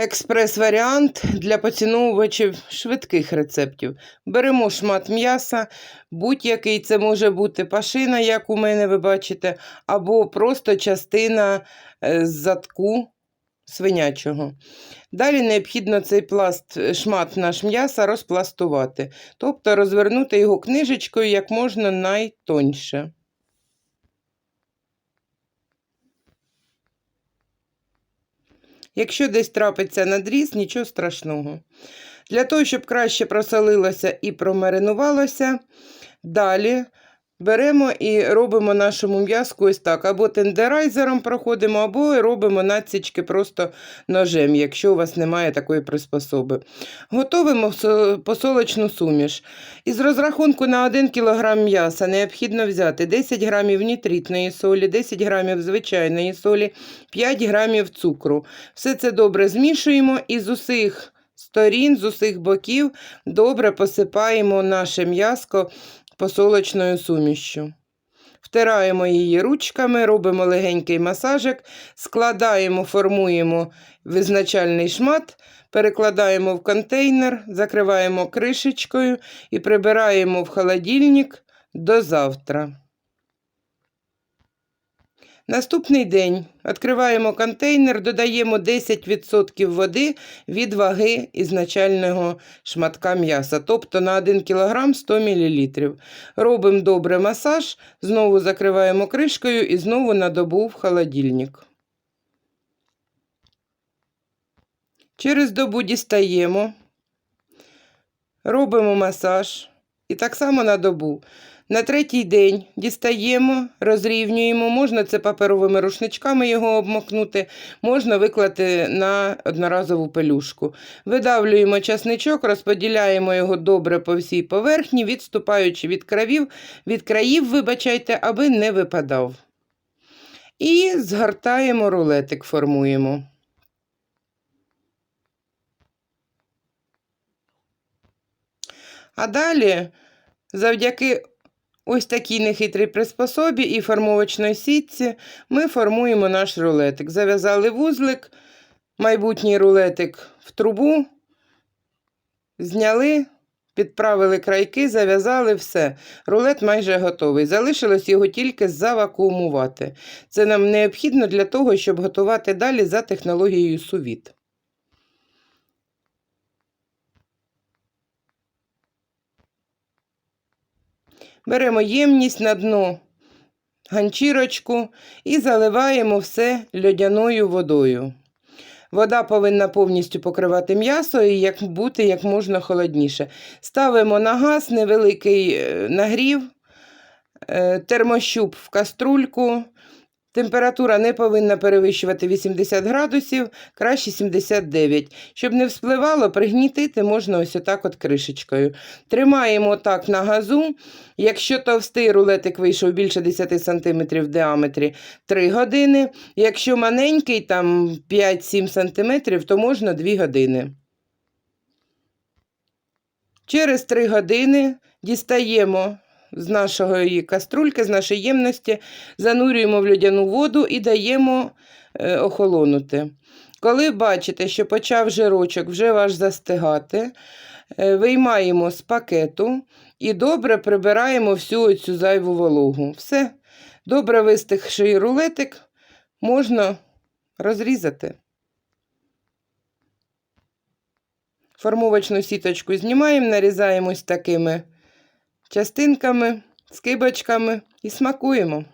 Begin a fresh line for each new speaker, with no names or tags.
Експрес-варіант для поціновувачів швидких рецептів. Беремо шмат м'яса, будь-який це може бути пашина, як у мене ви бачите, або просто частина е, задку свинячого. Далі необхідно цей пласт, е, шмат наш м'яса розпластувати, тобто розвернути його книжечкою як можна найтоньше. Якщо десь трапиться надріз, нічого страшного. Для того, щоб краще просолилося і промаринувалося, далі беремо і робимо нашому м'язку ось так. Або тендерайзером проходимо, або робимо надсічки просто ножем, якщо у вас немає такої приспособи. Готовимо со- посолочну суміш. Із розрахунку на 1 кг м'яса необхідно взяти 10 г нітритної солі, 10 г звичайної солі, 5 г цукру. Все це добре змішуємо і з усіх сторін, з усіх боків добре посипаємо наше м'яско посолочною сумішю. Втираємо її ручками, робимо легенький масажик, складаємо, формуємо визначальний шмат, перекладаємо в контейнер, закриваємо кришечкою і прибираємо в холодильник до завтра. Наступний день відкриваємо контейнер, додаємо 10% води від ваги ізначального шматка м'яса, тобто на 1 кг 100 мл. Робимо добре масаж, знову закриваємо кришкою і знову на добу в холодильник. Через добу дістаємо, робимо масаж і так само на добу. На третій день дістаємо, розрівнюємо, можна це паперовими рушничками його обмокнути, можна виклати на одноразову пелюшку. Видавлюємо часничок, розподіляємо його добре по всій поверхні, відступаючи від кравів, від країв, вибачайте, аби не випадав. І згортаємо рулетик, формуємо. А далі, завдяки ось такій нехитрій приспособі і формовочної сітці, ми формуємо наш рулетик. Зав'язали вузлик, майбутній рулетик в трубу, зняли, підправили крайки, зав'язали все. Рулет майже готовий. Залишилось його тільки завакуумувати. Це нам необхідно для того, щоб готувати далі за технологією сувіт. Беремо ємність на дно ганчірочку і заливаємо все льодяною водою. Вода повинна повністю покривати м'ясо і як бути як можна холодніше. Ставимо на газ невеликий е, нагрів, е, термощуп в каструльку. Температура не повинна перевищувати 80 градусів, краще 79. Щоб не вспливало, пригнітити можна ось отак от кришечкою. Тримаємо так на газу. Якщо товстий рулетик вийшов більше 10 см в діаметрі 3 години. Якщо маленький, там 5-7 см, то можна 2 години. Через 3 години дістаємо з нашої каструльки, з нашої ємності, занурюємо в льодяну воду і даємо е, охолонути. Коли бачите, що почав жирочок вже ваш застигати, е, виймаємо з пакету і добре прибираємо всю цю зайву вологу. Все, добре вистигший рулетик можна розрізати. Формовочну сіточку знімаємо, нарізаємо ось такими частинками, скибочками і смакуємо.